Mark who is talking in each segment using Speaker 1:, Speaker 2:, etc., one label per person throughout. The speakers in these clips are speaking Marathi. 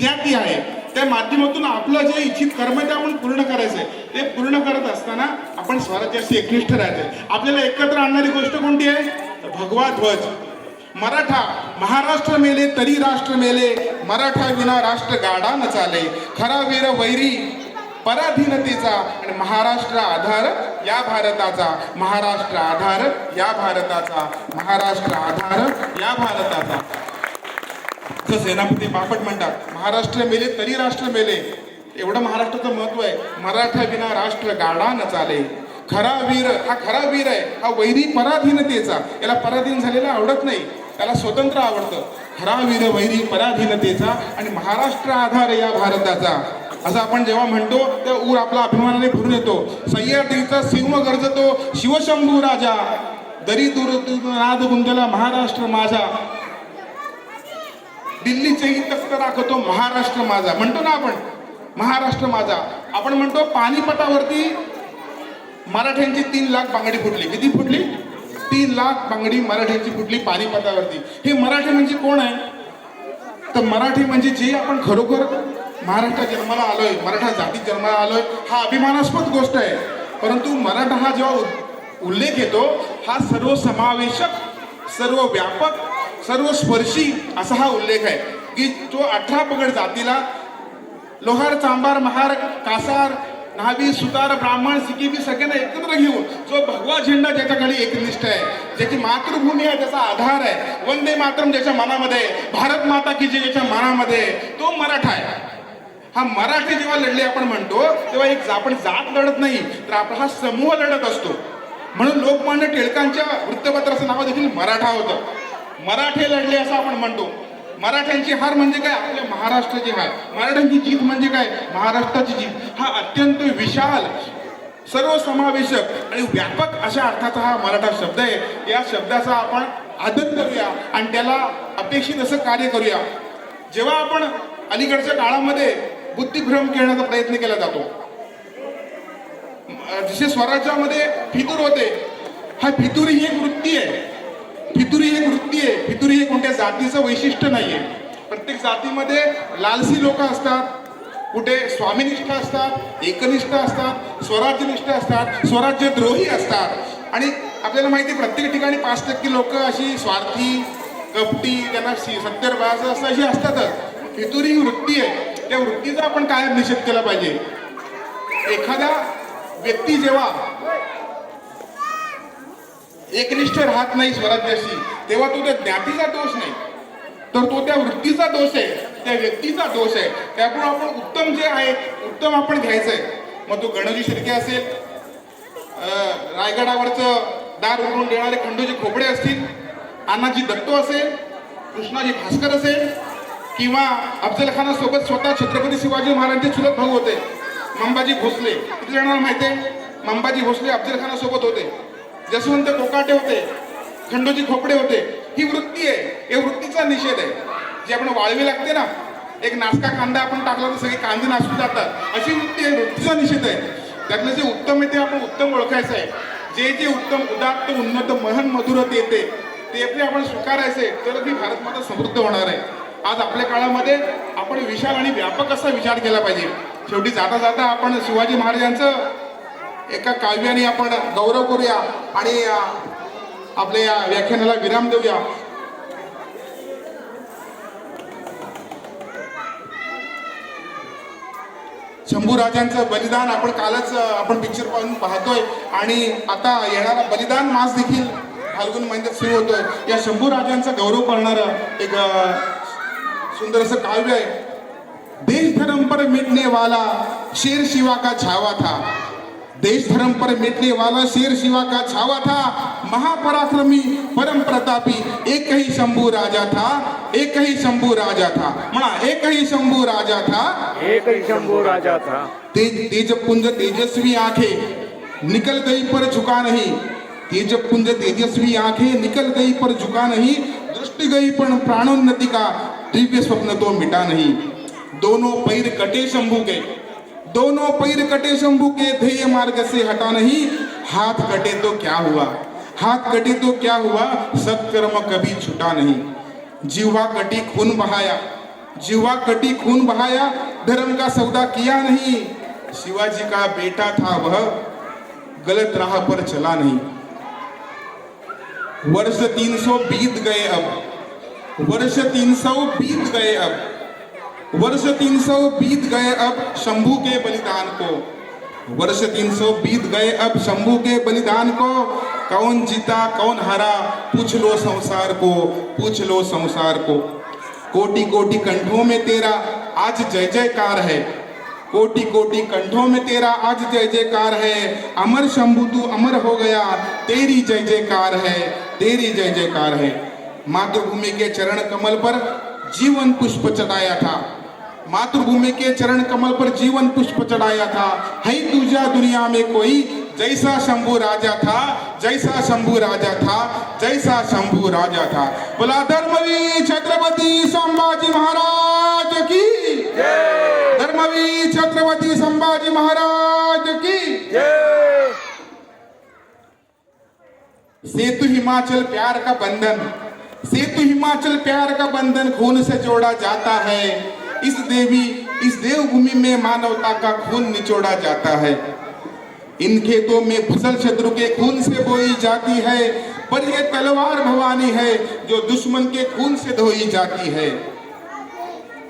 Speaker 1: ज्ञाती आहे त्या माध्यमातून आपलं जे इच्छित कर्म ते आपण पूर्ण करायचंय. ते पूर्ण करत असताना आपण स्वराज्याशी एकनिष्ठ राहायचंय. आपल्याला एकत्र आणणारी गोष्ट कोणती आहे? भगवा ध्वज. मराठा महाराष्ट्र मेले तरी राष्ट्र मेले मराठा विना राष्ट्र गाडा न चाले. खरा वीर वैरी पराधीनतेचा आणि महाराष्ट्र आधार या भारताचा. महाराष्ट्र आधार या भारताचा. महाराष्ट्र आधार या भारताचा. असं सेनापती बापट म्हणतात महाराष्ट्र मेले तरी राष्ट्र मेले. एवढं महाराष्ट्राचं महत्त्व आहे. मराठा विना राष्ट्र गाडा न चाले. खरा वीर हा खरा वीर आहे. हा वैरी पराधीनतेचा. याला पराधीन झालेला आवडत नाही. त्याला स्वतंत्र आवडतं. खरा वीर वैरी पराधीनतेचा आणि महाराष्ट्र आधार या भारताचा. असं आपण जेव्हा म्हणतो तेव्हा ऊर आपला अभिमानाने भरून येतो. सह्याद्रीचा सिंह गरजतो शिवशंभू राजा. दरी दूर नाद गुंजला महाराष्ट्र माझा. दिल्लीचेही तख्त राखतो महाराष्ट्र माझा. म्हणतो ना आपण महाराष्ट्र माझा. आपण म्हणतो पानिपटावरती मराठ्यांची तीन लाख बांगडी फुटली. किती फुटली? तीन लाख बांगडी मराठ्यांची फुटली पानिपतावरती हे मराठी म्हणजे कोण आहे? तर मराठी म्हणजे जे आपण खरोखर महाराष्ट्रात जन्माला आलोय मराठा जाती जन्माला आलोय हा अभिमानास्पद गोष्ट आहे. परंतु मराठा हा जेव्हा उ- उल्लेख येतो हा सर्व समावेशक सर्व व्यापक सर्वस्पर्शी असा हा उल्लेख आहे की तो अठरा पगड जातीला लोहार चांबार महार कासार न्हावी सुतार ब्राह्मण सिकिबी सगळ्यांना एकत्र घेऊन जो भगवा झेंडा ज्याच्याकडे एकनिष्ठ आहे ज्याची मातृभूमी आहे त्याचा आधार आहे वंदे मातरम ज्याच्या मनामध्ये भारत माता की जे ज्याच्या मनामध्ये तो मराठा आहे. हा मराठी जेव्हा लढले आपण म्हणतो तेव्हा एक आपण जात लढत नाही तर आपला हा समूह लढत असतो. म्हणून लोकमान्य टिळकांच्या वृत्तपत्राचं नाव देखील मराठा होतं. मराठे लढले असं आपण म्हणतो. मराठ्यांची हार म्हणजे काय? आपल्या महाराष्ट्राची हार. मराठ्यांची जीत म्हणजे काय? महाराष्ट्राची जीत. हा अत्यंत विशाल सर्वसमावेशक आणि व्यापक अशा अर्थाचा हा मराठा शब्द आहे. या शब्दाचा आपण आदर करूया आणि त्याला अपेक्षित असं कार्य करूया. जेव्हा आपण अलीकडच्या काळामध्ये बुद्धिभ्रम खेळण्याचा प्रयत्न केला जातो जसे स्वराज्यामध्ये फितूर होते हा फितुरी ही एक वृत्ती आहे. फितुरी ही एक वृत्ती आहे. फितुरी हे कोणत्या जातीचं वैशिष्ट्य नाहीये. प्रत्येक जातीमध्ये लालसी लोक असतात कुठे स्वामीनिष्ठ असतात एकनिष्ठ असतात स्वराज्यनिष्ठ असतात स्वराज्यद्रोही असतात. आणि आपल्याला माहिती आहे, प्रत्येक ठिकाणी पाच टक्के लोक अशी स्वार्थी कपटी त्यांना सत्तर वयाचं असं अशी असतातच. फितुरी ही वृत्ती आहे. त्या वृत्तीचा आपण कायम निषेध केला पाहिजे. एखादा व्यक्ती जेव्हा एकनिष्ठ राहत नाही स्वराज्याशी. तेव्हा तो त्या ज्ञातीचा दोष नाही. तर तो त्या वृत्तीचा दोष आहे त्या व्यक्तीचा दोष आहे. त्यामुळे आपण उत्तम जे आहे उत्तम आपण घ्यायचं आहे मग तो गणजी शिर्के असेल रायगडावरचं दार उघडून देणारे खंडोजी खोपडे असतील अण्णाजी दत्तो असेल कृष्णाजी भास्कर असेल किंवा अफजल खानासोबत स्वतः छत्रपती शिवाजी महाराजांचे चुलत भाऊ होते मंबाजी भोसले. किती जणांना माहिती आहे? मंबाजी भोसले अफजल खानासोबत होते. जसवंत कोकाटे होते खंडोजी खोपडे होते ही वृत्ती आहे या वृत्तीचा निषेध आहे. जी आपण वाळवी लागते ना एक नाचका कांदा आपण टाकला तर सगळे कांदे नाचून जातात. अशी वृत्ती आहे वृत्तीचा निषेध आहे. त्यातलं जे उत्तम आहे ते आपण उत्तम ओळखायचं आहे. जे जे उत्तम उदात्त उन्नत महन मधुरत येते ते आपले आपण स्वीकारायचे तर ती भारत माता समृद्ध होणार आहे. आज आपल्या काळामध्ये आपण विशाल आणि व्यापक असा विचार केला पाहिजे. शेवटी जाता जाता आपण शिवाजी महाराजांचं एका काव्याने आपण गौरव करूया आणि आपल्या या व्याख्यानाला विराम देऊया. शंभू राजांचं बलिदान आपण कालच आपण पिक्चर पाहून पाहतोय. आणि आता येणारा बलिदान मास देखील फाल्गुन महिन्यात सुरू होतोय. या शंभू राजांचा गौरव करणारं एक सुंदर असं काव्य आहे. देश धर्म पर मिटने वाला शेर शिवा का छावा था. देश धर्म पर मिटने वाला शेर शिवा का छावा था महापराक्रमी परम प्रतापी एक ही शंभू राजा था एक ही शंभू राजा था म्हणा एक ही शंभू राजा था।
Speaker 2: एक ही शंभू राजा था।
Speaker 1: तेज तेजपुंज तेजस्वी आँखें निकल गई पर झुका नहीं। तेज पुंज तेजस्वी आँखें निकल गई पर झुका नहीं। दृष्टि गई पर प्राणोन्नति का दिव्य स्वप्न तो मिटा नहीं। दोनों पैर कटे शंभू के। दोनों पैर कटे शंभू के, ध्येय मार्ग से हटा नहीं। हाथ कटे तो क्या हुआ? हाथ कटे तो क्या हुआ? सत्कर्म कभी छुटा नहीं। जीवा कटी खून बहाया। जीवा कटी खून बहाया, धर्म का सौदा किया नहीं। शिवाजी का बेटा था वह, गलत राह पर चला नहीं। वर्ष 300 बीत गए अब। वर्ष 300 बीत गए अब। वर्ष 300 बीत गए अब शंभू के बलिदान को। वर्ष 300 बीत गए अब शंभू के बलिदान को। कौन जीता, कौन हरा, पूछ लो संसार को, पूछ लो संसार को। कोटि कोटि कंठों में तेरा आज जय जयकार है। कोटि कोटि कंठों में तेरा आज जय जयकार है। अमर शंभु, तू अमर हो गया, तेरी जय जयकार है, तेरी जय जयकार है। मातृभूमि के चरण कमल पर जीवन पुष्प चढ़ाया था। मातृभूमि के चरण कमल पर जीवन पुष्प चढ़ाया था। है तुझा दुनिया में कोई, जैसा शंभु राजा था, जैसा शंभु राजा था, जैसा शंभु राजा था। बोला धर्मवीर छत्रपति संभाजी महाराज की धर्मवीर छत्रपति संभाजी महाराज की सेतु हिमाचल प्यार का बंधन। सेतु हिमाचल प्यार का बंधन खून से जोड़ा जाता है। इस देवी, इस देवभूमि में मानवता का खून निचोड़ा जाता है। इन खेतों में फ़सल शत्रु के खून से बोई जाती है, पर यह तलवार भवानी है जो दुश्मन के खून से धोई जाती है।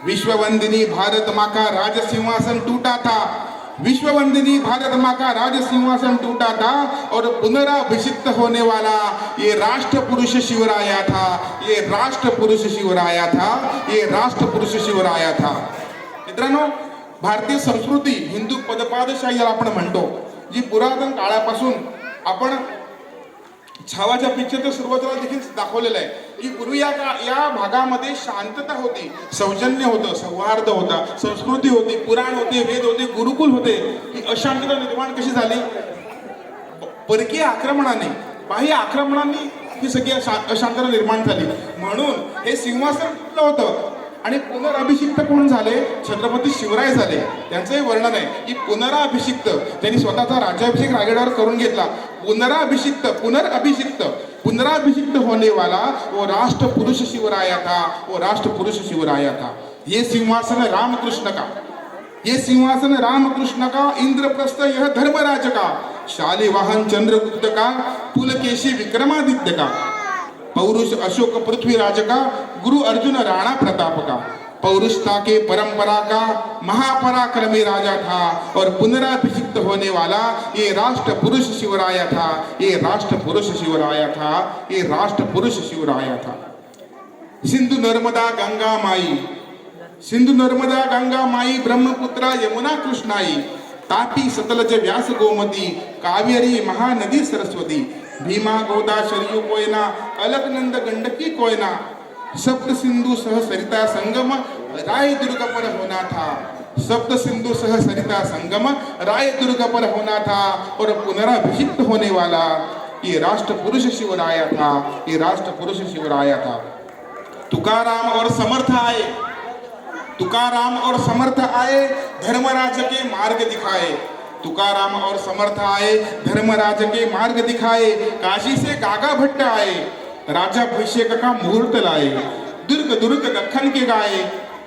Speaker 1: विश्ववंदिनी भारत माँ का राज सिंहासन टूटा था विश्ववंदिनी भारत माँ का राज सिंहासन टूटा था और पुनराभिषिक्त होने वाला ये राष्ट्र पुरुष शिवराया था। ये राष्ट्र पुरुष शिवराया था। ये राष्ट्र पुरुष शिवराया था। मित्रांनो भारतीय संस्कृती हिंदू पदपादशाही आपण म्हणतो जी पुरातन काळापासून आपण छावाच्या पिक्चरच्या सुरुवातीला देखील दाखवलेलं आहे. की पूर्वी या का या भागामध्ये शांतता होती सौजन्य होतं सौहार्द होता संस्कृती होती पुराण होते वेद होते गुरुकुल होते. ही अशांतता निर्माण कशी झाली? परकीय आक्रमणाने बाह्य आक्रमणाने ही सगळी अशा- अशांतता निर्माण झाली. म्हणून हे सिंहासन होतं? आणि पुनराभिषिक्त कोण झाले? छत्रपती शिवराय झाले. त्यांचंही वर्णन आहे की पुनराभिषिक्त. त्यांनी स्वतःचा राज्याभिषेक रायगडावर करून घेतला. पुनराभिषिक्त पुनराभिषिक्त पुनराभिषिक्त होने वाला वो राष्ट्र पुरुष शिवराया था वो राष्ट्र पुरुष शिवराया था ये सिंहासन रामकृष्ण का? ये सिंहासन रामकृष्ण का? इंद्रप्रस्थ यह धर्मराज का? शालिवाहन चंद्रगुप्त का? पुलकेशी विक्रमादित्य का? पौरुष अशोक पृथ्वीराज का, गुरु अर्जुन राणा प्रताप का। पौरुषता के परंपरा का, महापराक्रमी राजा था और पुनराभिषिक्त होने वाला ये राष्ट्र पुरुष शिवराया था। ये राष्ट्र पुरुष शिवराया था, ये राष्ट्र पुरुष शिवराया था। सिंधु नर्मदा गंगा माई। सिंधु नर्मदा गंगा माई, ब्रह्मपुत्रा यमुना कृष्णाई। तापी सतलज व्यास गोमती, कावेरी महानदी सरस्वती। भीमा गोदा शरयू कोयना, अलकनंद गंडकी कोयना। सप्त सिंधु सह सरिता संगम, राय दुर्ग पर होना था। सप्त सिंधु सह सरिता संगम, राय दुर्ग पर होना था और पुनराभिषिक्त होने वाला ये राष्ट्र पुरुष शिवराया था, ये राष्ट्र पुरुष शिवराया था। तुकाराम और समर्थ आए। तुकाराम और समर्थ आए, धर्मराज के मार्ग दिखाए। तुकाराम और समर्थ आए, धर्मराज के मार्ग दिखाए, काशी से गागा भट्ट आए राजा अभिषेक का मुहूर्त लाए, दुर्ग दुर्ग दखन के गाए,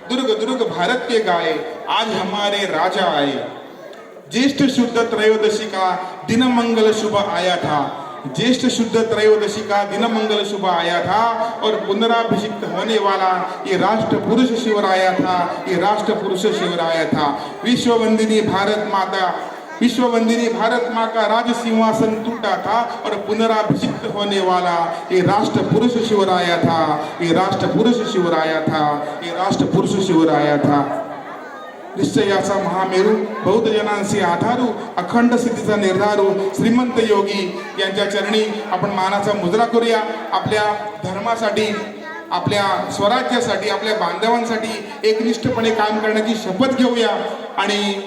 Speaker 1: दुर्ग दुर्ग भारत के गाए, आज हमारे राजा आए। ज्येष्ठ शुद्ध त्रयोदशी का दिन मंगल शुभ आया था। ज्येष्ठ शुद्ध त्रयोदशी का दिन मंगल शुभ आया था और पुनराभिषिक्त होने वाला ये राष्ट्र पुरुष शिवराया था, ये राष्ट्र पुरुष शिवराया था। विश्व विश्ववंदिनी भारत माता विश्ववंदिनी भारत माँ का राज सिंहासन टूटा था और पुनराभिषिक्त होने वाला ये राष्ट्र पुरुष शिवराया था। ये राष्ट्र पुरुष शिवराया था। ये राष्ट्र पुरुष शिवराया था। निश्चयाचा महामेरू बौद्ध जनांशी आधारू अखंड सिद्धीचा निर्धारू श्रीमंत योगी यांच्या चरणी आपण मानाचा मुजरा करूया. आपल्या धर्मासाठी आपल्या स्वराज्यासाठी आपल्या बांधवांसाठी एकनिष्ठपणे काम करण्याची शपथ घेऊया. आणि